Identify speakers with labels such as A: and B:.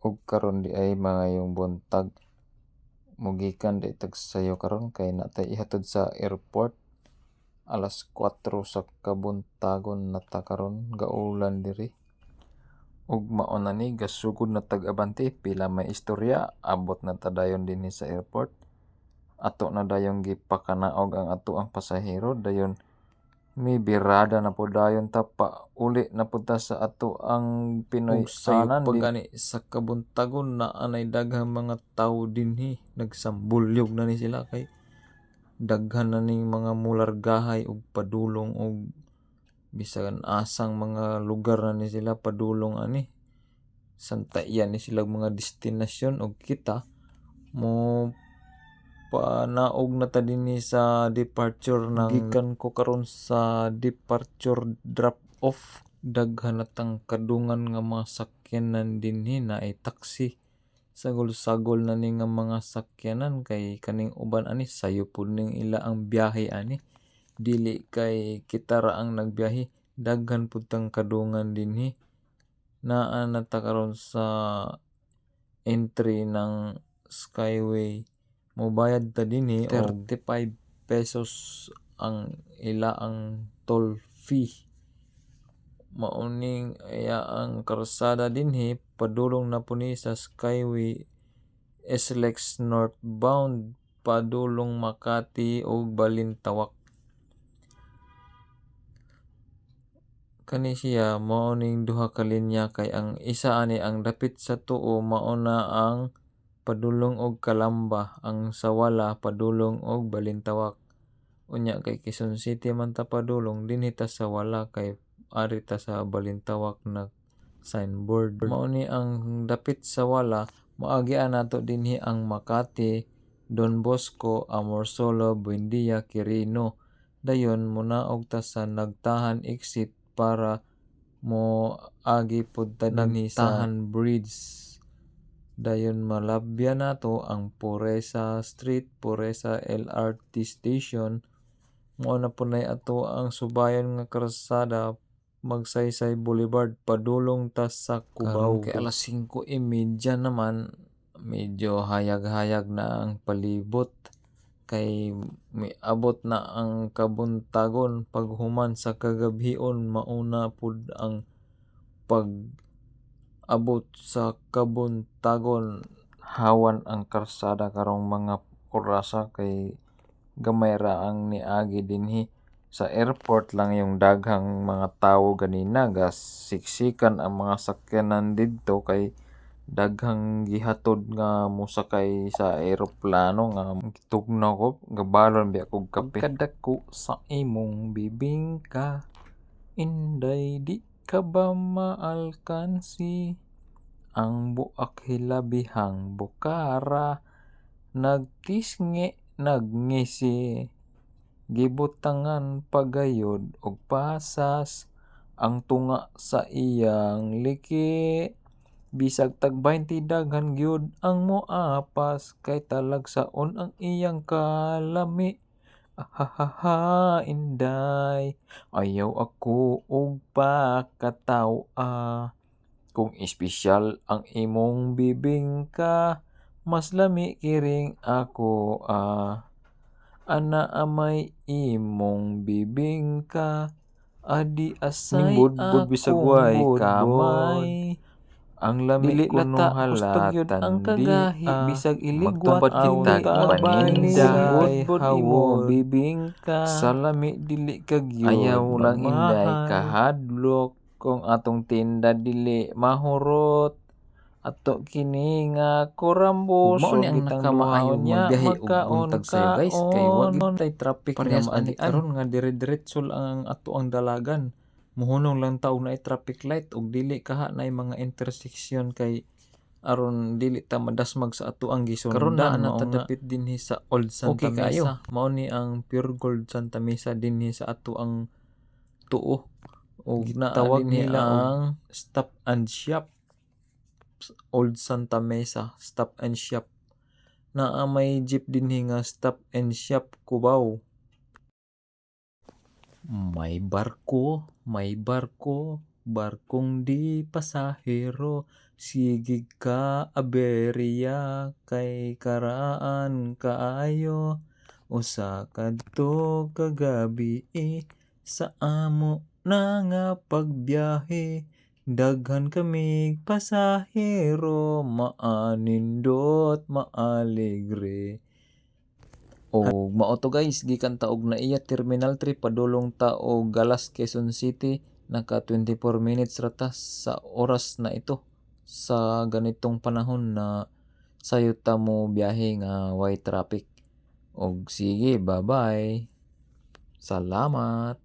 A: ug karon di ay mga buntag. Mugikan di tag sayo karon kay natay ihatod sa airport. Alas 4 sa kabuntagon na ta karon gaulan diri. Ug mao na ni gasugod na tag abante pila may istorya abot na ta dayon dinhi sa airport. Ato na dayon gipakanaog ang ato ang pasahero dayon may birada na po dayon ta pa uli na pud ta sa ato ang Pinoy
B: Ug sayo
A: anan
B: sa kabuntagon na anay daghang mga tawo dinhi nagsambulyog na ni sila kay daghan na ning mga mulargahay ug padulong og bisan asang mga lugar na ni sila padulong ani. Santaian ni sila mga destinasyon ug kita mo panaog na ta dinhi sa departure ng gikan ko karon sa departure drop off. Daghan na tang kadungan nga mga sakyanan dinhi na ay taxi. Sagol-sagol na ni nga mga sakyanan kay kaning uban ani sayo pud ning ila ang biyahe ani. Dili kay kita ra ang nagbiyahe. Daghan pud tang kadungan dinhi. Naa na ta karon sa entry ng Skyway mobayad ta dinhi og 35 pesos ang ila ang toll fee. Mauning iya ang karsada dinhi padulong na po sa Skyway SLEX northbound padulong Makati ug Balintawak. Kani siya mao duha ka linya kay ang isa ani ang dapit sa tuo mao na ang padulong og Kalamba ang sa wala padulong og Balintawak. Unya kay Quezon City man ta padulong dinhi ta sa wala kay ari ta sa Balintawak na signboard. Mao ni ang dapit sa wala moagian nato dinhi ang Makati Don Bosco Amorsolo Buendia Quirino. Dayon monaog ta sa nagtahan exit para mo agi pud ta sa Bridge dayon malabyan nato ang Puresa Street Puresa LRT Station. Mao na po nay ato ang subayon nga karsada Magsaysay Boulevard padulong ta sa Cubao. Kay alas 5:30 naman medyo hayag-hayag na ang palibot. Kay may abot na ang kabuntagon paghuman sa kagabhion mauna pud ang pag abot sa kabuntagon hawan ang karsada karong mga orasa kay gamay ra ang niagi dinhi. Sa airport lang yung daghang mga tawo ganina gasiksikan ang mga sakyanan didto kay daghang gihatod nga mosakay sa eroplano nga gitugnaw ko gabalon biya kog kape. Kadako sa imong bibingka inday di ka ba maalkansi? Ang buak hilabihang bukara nagtisngi nagngisi gibutangan pagayod og pasas ang tunga sa iyang liki. Bisag tag 20 daghan gyud ang moapas kay talagsaon ang iyang kalami ahahaha inday. Ayaw ako og pakataw-a kung espesyal ang imong bibingka mas lami kiring ako ah. Ana amay imong bibingka adi asay
A: Ning budbud bisag way kamay.
B: Ang lami
A: Dili
B: kuno
A: lata,
B: halatan
A: ang kagahi,
B: ah.
A: bisag iligwan
B: Magtubad kita,
A: paninda hawo bibingka
B: sa lami dili kagyud
A: ayaw lang inday kahadlok kung atong tinda dili mahurot. Ato kini nga kurambos
B: Mao ni ang magbiyahe og buntag sayo guys. Kay wa gyud tay traffic nga
A: ani
B: karon nga dire-diretso lang ang ato ang dalagan muhunong lang taw na traffic light ug dili kaha na mga intersection kay aron dili ta madasmag sa ato ang gisunda
A: Karon na
B: na
A: mao nga.
B: dapit dinhi sa Old Santa
A: Okay kayo.
B: Mesa mao ni ang Pure Gold Santa Mesa dinhi sa ato ang tuo. Ug
A: Gitawag
B: tawag
A: nila
B: ang Stop and Shop. Old Santa Mesa Stop and Shop. Naa may jeep dinhi nga Stop and Shop Cubao may barko may barko barkong di pasahero. Sige ka aberya kay karaan kaayo usa kadto ka gabii sa amo na nga pagbiyahe. Daghan kamig pasahero maanindot maaligre. Og mao to guys gikan ta og naiya Terminal 3 padulong ta og Galas Quezon City naka 24 minutes ra ta sa oras na ito sa ganitong panahon na sayo ta mo biyahe nga way traffic. Og sige bye-bye. Salamat.